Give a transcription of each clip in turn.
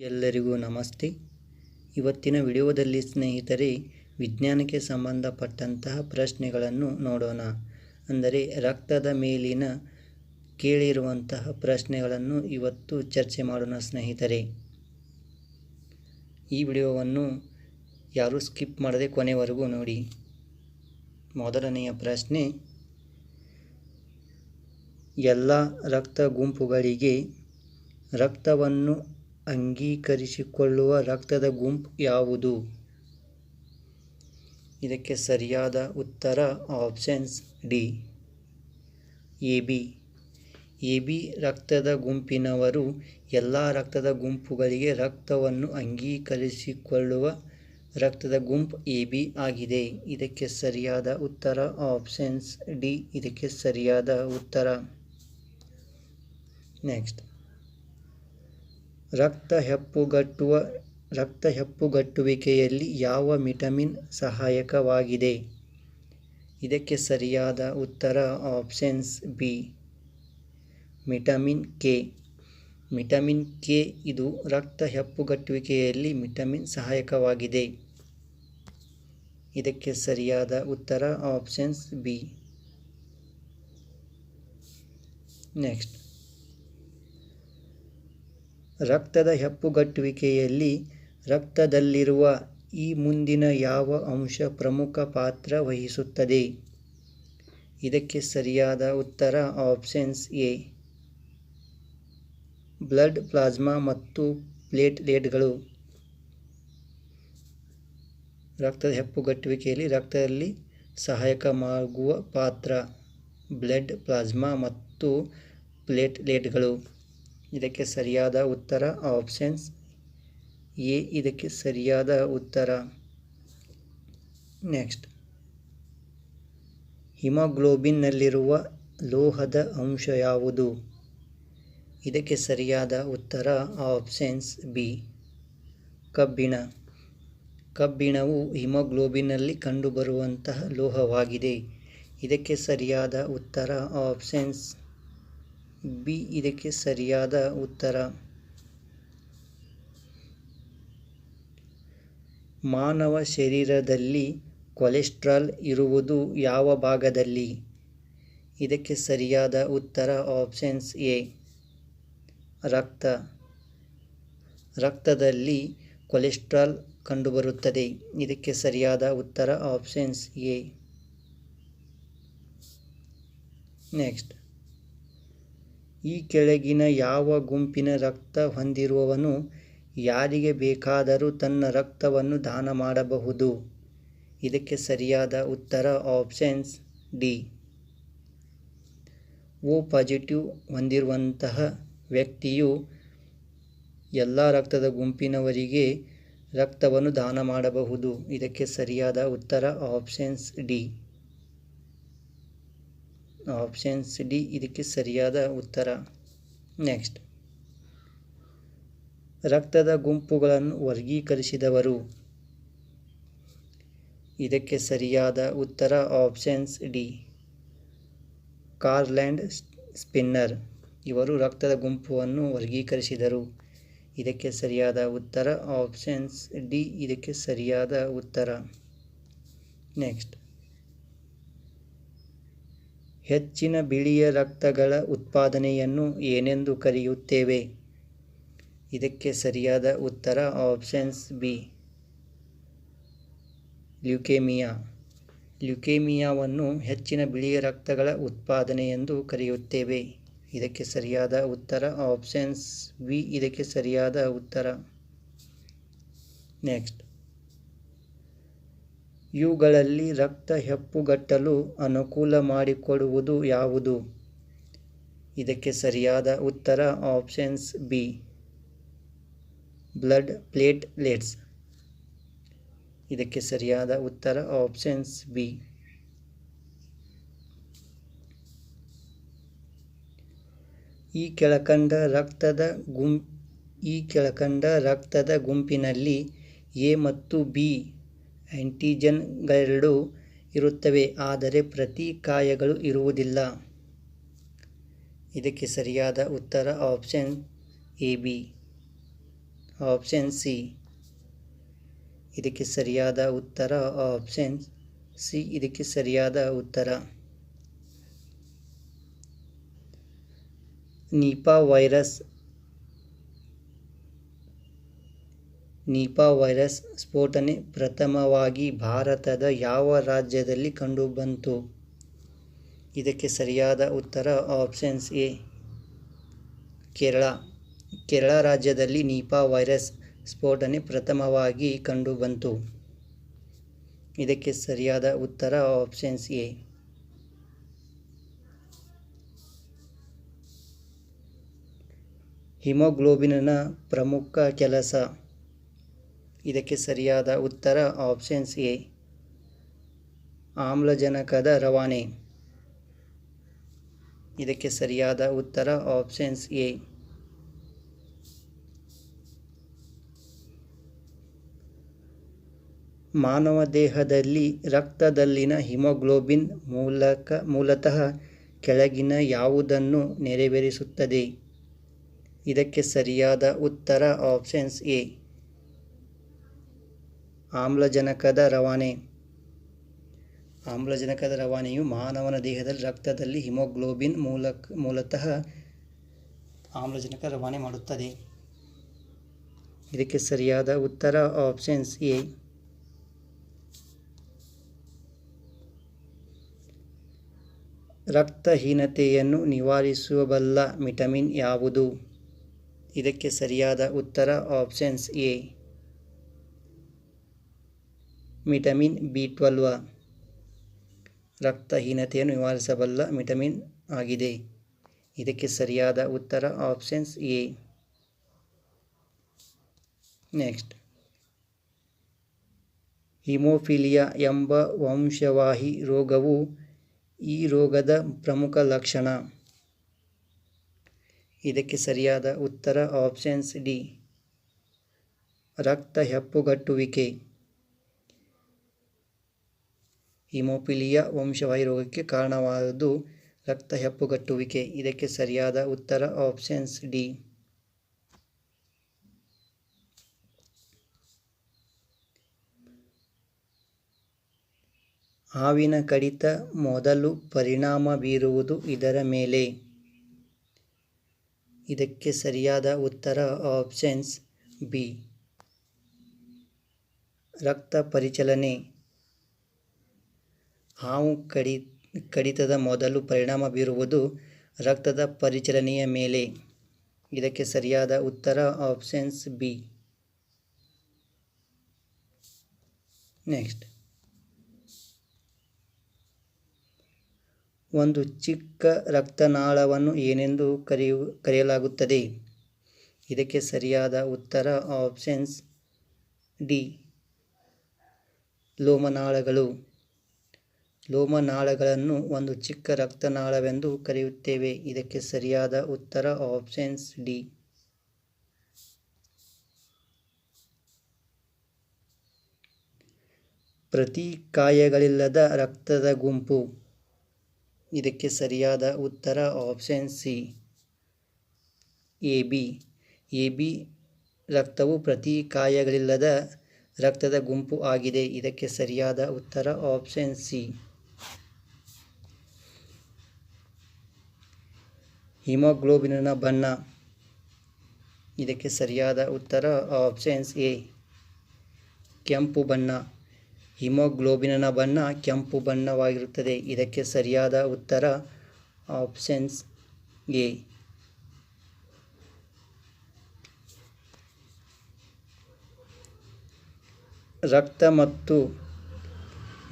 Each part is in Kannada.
ಎಲ್ಲರಿಗೂ ನಮಸ್ತೆ. ಇವತ್ತಿನ ವಿಡಿಯೋದಲ್ಲಿ ಸ್ನೇಹಿತರೆ, ವಿಜ್ಞಾನಕ್ಕೆ ಸಂಬಂಧಪಟ್ಟಂತಹ ಪ್ರಶ್ನೆಗಳನ್ನು ನೋಡೋಣ. ಅಂದರೆ ರಕ್ತದ ಮೇಲಿನ ಕೇಳಿರುವಂತಹ ಪ್ರಶ್ನೆಗಳನ್ನು ಇವತ್ತು ಚರ್ಚೆ ಮಾಡೋಣ ಸ್ನೇಹಿತರೆ. ಈ ವಿಡಿಯೋವನ್ನು ಯಾರೂ ಸ್ಕಿಪ್ ಮಾಡದೆ ಕೊನೆವರೆಗೂ ನೋಡಿ. ಮೊದಲನೆಯ ಪ್ರಶ್ನೆ, ಎಲ್ಲ ರಕ್ತ ಗುಂಪುಗಳಿಗೆ ರಕ್ತವನ್ನು ಅಂಗೀಕರಿಸಿಕೊಳ್ಳುವ ರಕ್ತದ ಗುಂಪು ಯಾವುದು? ಇದಕ್ಕೆ ಸರಿಯಾದ ಉತ್ತರ options D. A. B. A. B. ರಕ್ತದ ಗುಂಪಿನವರು ಎಲ್ಲ ರಕ್ತದ ಗುಂಪುಗಳಿಗೆ ರಕ್ತವನ್ನು ಅಂಗೀಕರಿಸಿಕೊಳ್ಳುವ ರಕ್ತದ ಗುಂಪು ಎ. ಬಿ. ಆಗಿದೆ. ಇದಕ್ಕೆ ಸರಿಯಾದ ಉತ್ತರ ಆಪ್ಷನ್ಸ್ ಡಿ. ಇದಕ್ಕೆ ಸರಿಯಾದ ಉತ್ತರ. ನೆಕ್ಸ್ಟ್. ರಕ್ತ ಹೆಪ್ಪುಗಟ್ಟುವ, ರಕ್ತ ಹೆಪ್ಪುಗಟ್ಟುವಿಕೆಯಲ್ಲಿ ಯಾವ ವಿಟಮಿನ್ ಸಹಾಯಕವಾಗಿದೆ? ಇದಕ್ಕೆ ಸರಿಯಾದ ಉತ್ತರ options B. Vitamin K. Vitamin K ಇದು ರಕ್ತ ಹೆಪ್ಪುಗಟ್ಟುವಿಕೆಯಲ್ಲಿ ವಿಟಮಿನ್ ಸಹಾಯಕವಾಗಿದೆ. ಇದಕ್ಕೆ ಸರಿಯಾದ ಉತ್ತರ ಆಪ್ಷನ್ಸ್ ಬಿ. ನೆಕ್ಸ್ಟ್. ರಕ್ತದ ಹೆಪ್ಪುಗಟ್ಟುವಿಕೆಯಲ್ಲಿ ರಕ್ತದಲ್ಲಿರುವ ಈ ಮುಂದಿನ ಯಾವ ಅಂಶ ಪ್ರಮುಖ ಪಾತ್ರ ವಹಿಸುತ್ತದೆ? ಇದಕ್ಕೆ ಸರಿಯಾದ ಉತ್ತರ ಆಪ್ಷನ್ಸ್ ಎ. ಬ್ಲಡ್, ಪ್ಲಾಸ್ಮಾ ಮತ್ತು ಪ್ಲೇಟ್ಲೇಟ್ಗಳು. ರಕ್ತದ ಹೆಪ್ಪುಗಟ್ಟುವಿಕೆಯಲ್ಲಿ ರಕ್ತದಲ್ಲಿ ಸಹಾಯಕವಾಗುವ ಪಾತ್ರ ಬ್ಲಡ್, ಪ್ಲಾಸ್ಮಾ ಮತ್ತು ಪ್ಲೇಟ್ಲೆಟ್ಗಳು. ಇದಕ್ಕೆ ಸರಿಯಾದ ಉತ್ತರ ಆಪ್ಷನ್ಸ್ ಎ, ಇದಕ್ಕೆ ಸರಿಯಾದ ಉತ್ತರ. ನೆಕ್ಸ್ಟ್. ಹಿಮೋಗ್ಲೋಬಿನ್ನಲ್ಲಿರುವ ಲೋಹದ ಅಂಶ ಯಾವುದು? ಇದಕ್ಕೆ ಸರಿಯಾದ ಉತ್ತರ ಆಪ್ಷನ್ಸ್ ಬಿ, ಕಬ್ಬಿಣ. ಕಬ್ಬಿಣವು ಹಿಮೋಗ್ಲೋಬಿನ್ನಲ್ಲಿ ಕಂಡುಬರುವಂತಹ ಲೋಹವಾಗಿದೆ. ಇದಕ್ಕೆ ಸರಿಯಾದ ಉತ್ತರ ಆಪ್ಷನ್ಸ್ ಬಿ ಇದಕ್ಕೆ ಸರಿಯಾದ ಉತ್ತರ. ಮಾನವ ಶರೀರದಲ್ಲಿ ಕೊಲೆಸ್ಟ್ರಾಲ್ ಇರುವುದು ಯಾವ ಭಾಗದಲ್ಲಿ? ಇದಕ್ಕೆ ಸರಿಯಾದ ಉತ್ತರ ಆಪ್ಷನ್ಸ್ ಎ. ರಕ್ತ. ರಕ್ತದಲ್ಲಿ ಕೊಲೆಸ್ಟ್ರಾಲ್ ಕಂಡುಬರುತ್ತದೆ. ಇದಕ್ಕೆ ಸರಿಯಾದ ಉತ್ತರ ಆಪ್ಷನ್ಸ್ ಎ. ನೆಕ್ಸ್ಟ್. ಈ ಕೆಳಗಿನ ಯಾವ ಗುಂಪಿನ ರಕ್ತ ಹೊಂದಿರುವವನು ಯಾರಿಗೆ ಬೇಕಾದರೂ ತನ್ನ ರಕ್ತವನ್ನು ದಾನ ಮಾಡಬಹುದು? ಇದಕ್ಕೆ ಸರಿಯಾದ ಉತ್ತರ ಆಪ್ಷನ್ಸ್ ಡಿ ಓ ಪಾಸಿಟಿವ್ ಹೊಂದಿರುವಂತಹ ವ್ಯಕ್ತಿಯು ಎಲ್ಲ ರಕ್ತದ ಗುಂಪಿನವರಿಗೆ ರಕ್ತವನ್ನು ದಾನ ಮಾಡಬಹುದು. ಇದಕ್ಕೆ ಸರಿಯಾದ ಉತ್ತರ ಆಪ್ಷನ್ಸ್ ಡಿ ಆಪ್ಷನ್ಸ್ ಡಿ ಇದಕ್ಕೆ ಸರಿಯಾದ ಉತ್ತರ. ನೆಕ್ಸ್ಟ್ ರಕ್ತದ ಗುಂಪುಗಳನ್ನು ವರ್ಗೀಕರಿಸಿದವರು. ಇದಕ್ಕೆ ಸರಿಯಾದ ಉತ್ತರ ಆಪ್ಷನ್ಸ್ ಡಿ ಕಾರ್ಲ್ಯಾಂಡ್ ಸ್ಪಿನ್ನರ್ ಇವರು ರಕ್ತದ ಗುಂಪುವನ್ನು ವರ್ಗೀಕರಿಸಿದರು. ಇದಕ್ಕೆ ಸರಿಯಾದ ಉತ್ತರ ಆಪ್ಷನ್ಸ್ ಡಿ ಇದಕ್ಕೆ ಸರಿಯಾದ ಉತ್ತರ. ನೆಕ್ಸ್ಟ್ ಹೆಚ್ಚಿನ ಬಿಳಿಯ ರಕ್ತಗಳ ಉತ್ಪಾದನೆಯನ್ನು ಏನೆಂದು ಕರೆಯುತ್ತೇವೆ? ಇದಕ್ಕೆ ಸರಿಯಾದ ಉತ್ತರ ಆಪ್ಷನ್ಸ್ ಬಿ ಲ್ಯುಕೇಮಿಯಾ. ಲ್ಯುಕೇಮಿಯಾವನ್ನು ಹೆಚ್ಚಿನ ಬಿಳಿಯ ರಕ್ತಗಳ ಉತ್ಪಾದನೆ ಎಂದು ಕರೆಯುತ್ತೇವೆ. ಇದಕ್ಕೆ ಸರಿಯಾದ ಉತ್ತರ ಆಪ್ಷನ್ಸ್ ಬಿ ಇದಕ್ಕೆ ಸರಿಯಾದ ಉತ್ತರ. ನೆಕ್ಸ್ಟ್ ಇವುಗಳಲ್ಲಿ ರಕ್ತ ಹೆಪ್ಪುಗಟ್ಟಲು ಅನುಕೂಲ ಮಾಡಿಕೊಡುವುದು ಯಾವುದು? ಇದಕ್ಕೆ ಸರಿಯಾದ ಉತ್ತರ ಆಪ್ಷನ್ಸ್ ಬಿ. ಬ್ಲಡ್ ಪ್ಲೇಟ್ಲೆಟ್ಸ್ ಇದಕ್ಕೆ ಸರಿಯಾದ ಉತ್ತರ ಆಪ್ಷನ್ಸ್ ಬಿ. ಈ ಕೆಳಕಂಡ ರಕ್ತದ ಗುಂ ಈ ಕೆಳಕಂಡ ರಕ್ತದ ಗುಂಪಿನಲ್ಲಿ ಎ ಮತ್ತು ಬಿ ಆ್ಯಂಟಿಜನ್ಗಳೆರಡೂ ಇರುತ್ತವೆ, ಆದರೆ ಪ್ರತಿಕಾಯಗಳು ಇರುವುದಿಲ್ಲ. ಇದಕ್ಕೆ ಸರಿಯಾದ ಉತ್ತರ option A B. Option C. ಇದಕ್ಕೆ ಸರಿಯಾದ ಉತ್ತರ ಆಪ್ಷನ್ ಸಿ. ಇದಕ್ಕೆ ಸರಿಯಾದ ಉತ್ತರ. ನಿಪಾ ವೈರಸ್ ನಿಪಾ ವೈರಸ್ ಸ್ಫೋಟನೆ ಪ್ರಥಮವಾಗಿ ಭಾರತದ ಯಾವ ರಾಜ್ಯದಲ್ಲಿ ಕಂಡುಬಂತು? ಇದಕ್ಕೆ ಸರಿಯಾದ ಉತ್ತರ ಆಪ್ಷನ್ಸ್ ಎ, ಕೇರಳ. ಕೇರಳ ರಾಜ್ಯದಲ್ಲಿ ನಿಪಾ ವೈರಸ್ ಸ್ಫೋಟನೆ ಪ್ರಥಮವಾಗಿ ಕಂಡುಬಂತು. ಇದಕ್ಕೆ ಸರಿಯಾದ ಉತ್ತರ ಆಪ್ಷನ್ಸ್ ಎ. ಹಿಮೋಗ್ಲೋಬಿನ್ನ ಪ್ರಮುಖ ಕೆಲಸ ಇದಕ್ಕೆ ಸರಿಯಾದ ಉತ್ತರ ಆಪ್ಷನ್ಸ್ ಎ ಆಮ್ಲಜನಕದ ರವಾನೆ. ಇದಕ್ಕೆ ಸರಿಯಾದ ಉತ್ತರ ಆಪ್ಷನ್ಸ್ ಎ ಮಾನವ ದೇಹದಲ್ಲಿ ರಕ್ತದಲ್ಲಿನ ಹಿಮೋಗ್ಲೋಬಿನ್ ಮೂಲಕ, ಮೂಲತಃ ಕೆಳಗಿನ ಯಾವುದನ್ನು ನೆರವೇರಿಸುತ್ತದೆ? ಇದಕ್ಕೆ ಸರಿಯಾದ ಉತ್ತರ ಆಪ್ಷನ್ಸ್ ಎ ಆಮ್ಲಜನಕದ ರವಾನೆ. ಆಮ್ಲಜನಕದ ರವಾನೆಯು ಮಾನವನ ದೇಹದಲ್ಲಿ ರಕ್ತದಲ್ಲಿ ಹಿಮೋಗ್ಲೋಬಿನ್ ಮೂಲಕ, ಮೂಲತಃ ಆಮ್ಲಜನಕ ರವಾನೆ ಮಾಡುತ್ತದೆ. ಇದಕ್ಕೆ ಸರಿಯಾದ ಉತ್ತರ ಆಪ್ಷನ್ಸ್ ಎ. ರಕ್ತಹೀನತೆಯನ್ನು ನಿವಾರಿಸಬಲ್ಲ ವಿಟಮಿನ್ ಯಾವುದು? ಇದಕ್ಕೆ ಸರಿಯಾದ ಉತ್ತರ options A. Vitamin B twelve ರಕ್ತಹೀನತೆಯನ್ನು ನಿವಾರಿಸಬಲ್ಲ ವಿಟಮಿನ್ ಆಗಿದೆ. ಇದಕ್ಕೆ ಸರಿಯಾದ ಉತ್ತರ ಆಪ್ಷನ್ಸ್ ಎ. ನೆಕ್ಸ್ಟ್. ಹಿಮೋಫಿಲಿಯಾ ಎಂಬ ವಂಶವಾಹಿ ರೋಗವು ಈ ರೋಗದ ಪ್ರಮುಖ ಲಕ್ಷಣ. ಇದಕ್ಕೆ ಸರಿಯಾದ ಉತ್ತರ ಆಪ್ಷನ್ಸ್ ಡಿ. ರಕ್ತ ಹೆಪ್ಪುಗಟ್ಟುವಿಕೆ ಹಿಮೋಫಿಲಿಯಾ ವಂಶವಾಹಿ ರೋಗಕ್ಕೆ ರಕ್ತ ಹೆಪ್ಪುಗಟ್ಟುವಿಕೆ ಇದಕ್ಕೆ ಸರಿಯಾದ ಉತ್ತರ ಆಪ್ಷನ್ಸ್ ಡಿ. ಹಾವಿನ ಕಡಿತ ಮೊದಲು ಪರಿಣಾಮ ಬೀರುವುದು ಇದರ ಮೇಲೆ. ಇದಕ್ಕೆ ಸರಿಯಾದ ಉತ್ತರ ಆಪ್ಷನ್ಸ್ ಬಿ. ರಕ್ತ ಪರಿಚಲನೆ. ಹಾವು ಕಡಿ, ಕಡಿತದ ಮೊದಲು ಪರಿಣಾಮ ಬೀರುವುದು ರಕ್ತದ ಪರಿಚಲನೆಯ ಮೇಲೆ. ಇದಕ್ಕೆ ಸರಿಯಾದ ಉತ್ತರ ಆಪ್ಷನ್ಸ್ ಬಿ ನೆಕ್ಸ್ಟ್ ಒಂದು ಚಿಕ್ಕ ರಕ್ತನಾಳವನ್ನು ಏನೆಂದು ಕರೆಯು, ಕರೆಯಲಾಗುತ್ತದೆ? ಇದಕ್ಕೆ ಸರಿಯಾದ ಉತ್ತರ ಆಪ್ಷನ್ಸ್ ಡಿ ಲೋಮನಾಳಗಳು. ಲೋಮನಾಳಗಳನ್ನು ಒಂದು ಚಿಕ್ಕ ರಕ್ತನಾಳವೆಂದು ಕರೆಯುತ್ತೇವೆ. ಇದಕ್ಕೆ ಸರಿಯಾದ ಉತ್ತರ ಆಪ್ಷನ್ಸ್ ಡಿ ಪ್ರತಿಕಾಯಗಳಿಲ್ಲದ ರಕ್ತದ ಗುಂಪು. ಇದಕ್ಕೆ ಸರಿಯಾದ ಉತ್ತರ option C A B A B ರಕ್ತವು ಪ್ರತಿಕಾಯಗಳಿಲ್ಲದ ರಕ್ತದ ಗುಂಪು ಆಗಿದೆ. ಇದಕ್ಕೆ ಸರಿಯಾದ ಉತ್ತರ ಆಪ್ಷನ್ ಸಿ ಹಿಮೋಗ್ಲೋಬಿನ್ನ ಬಣ್ಣ. ಇದಕ್ಕೆ ಸರಿಯಾದ ಉತ್ತರ ಆಪ್ಷನ್ಸ್ ಎ ಕೆಂಪು ಬಣ್ಣ. ಹಿಮೋಗ್ಲೋಬಿನ್ನ ಬಣ್ಣ ಕೆಂಪು ಬಣ್ಣವಾಗಿರುತ್ತದೆ. ಇದಕ್ಕೆ ಸರಿಯಾದ ಉತ್ತರ ಆಪ್ಷನ್ಸ್ ಎ ರಕ್ತ ಮತ್ತು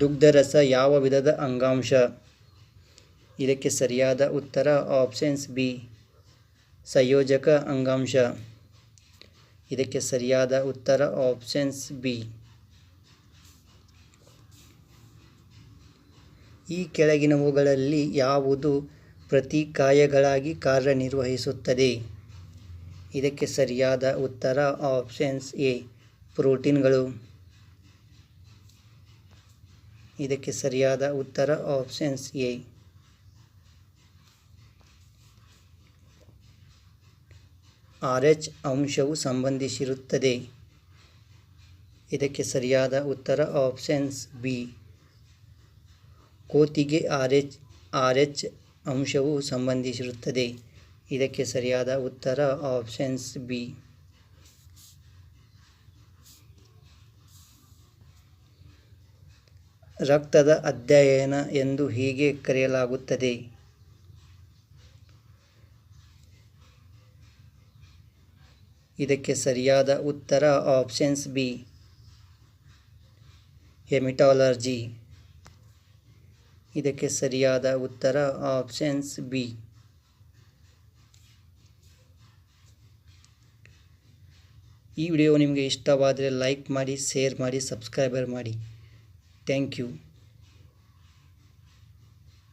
ದುಗ್ಧರಸ ಯಾವ ವಿಧದ ಅಂಗಾಂಶ? ಇದಕ್ಕೆ ಸರಿಯಾದ ಉತ್ತರ ಆಪ್ಷನ್ಸ್ ಬಿ ಸಂಯೋಜಕ ಅಂಗಾಂಶ. ಇದಕ್ಕೆ ಸರಿಯಾದ ಉತ್ತರ ಆಪ್ಷನ್ಸ್ ಬಿ ಈ ಕೆಳಗಿನವುಗಳಲ್ಲಿ ಯಾವುದು ಪ್ರತಿಕಾಯಗಳಾಗಿ ಕಾರ್ಯನಿರ್ವಹಿಸುತ್ತದೆ? ಇದಕ್ಕೆ ಸರಿಯಾದ ಉತ್ತರ ಆಪ್ಷನ್ಸ್ ಎ ಪ್ರೋಟೀನ್ಗಳು. ಇದಕ್ಕೆ ಸರಿಯಾದ ಉತ್ತರ ಆಪ್ಷನ್ಸ್ ಎ ಆರ್ ಎಚ್ ಅಂಶವು ಸಂಬಂಧಿಸಿರುತ್ತದೆ. ಇದಕ್ಕೆ ಸರಿಯಾದ ಉತ್ತರ ಆಪ್ಷನ್ಸ್ ಬಿ. ಕೋತಿಗೆ ಆರ್ ಎಚ್ ಆರ್ ಎಚ್ ಅಂಶವು ಸಂಬಂಧಿಸಿರುತ್ತದೆ. ಇದಕ್ಕೆ ಸರಿಯಾದ ಉತ್ತರ ಆಪ್ಷನ್ಸ್ ಬಿ. ರಕ್ತದ ಅಧ್ಯಯನ ಎಂದು ಹೀಗೆ ಕರೆಯಲಾಗುತ್ತದೆ. ಇದಕ್ಕೆ ಸರಿಯಾದ ಉತ್ತರ ಆಪ್ಷನ್ಸ್ ಬಿ. ಹೆಮಿಟಾಲರ್ಜಿ. ಇದಕ್ಕೆ ಸರಿಯಾದ ಉತ್ತರ ಆಪ್ಷನ್ಸ್ ಬಿ. ಈ ವಿಡಿಯೋ ನಿಮಗೆ ಇಷ್ಟವಾದರೆ ಲೈಕ್ ಮಾಡಿ, ಶೇರ್ ಮಾಡಿ, ಸಬ್ಸ್ಕ್ರೈಬರ್ ಮಾಡಿ. Thank you.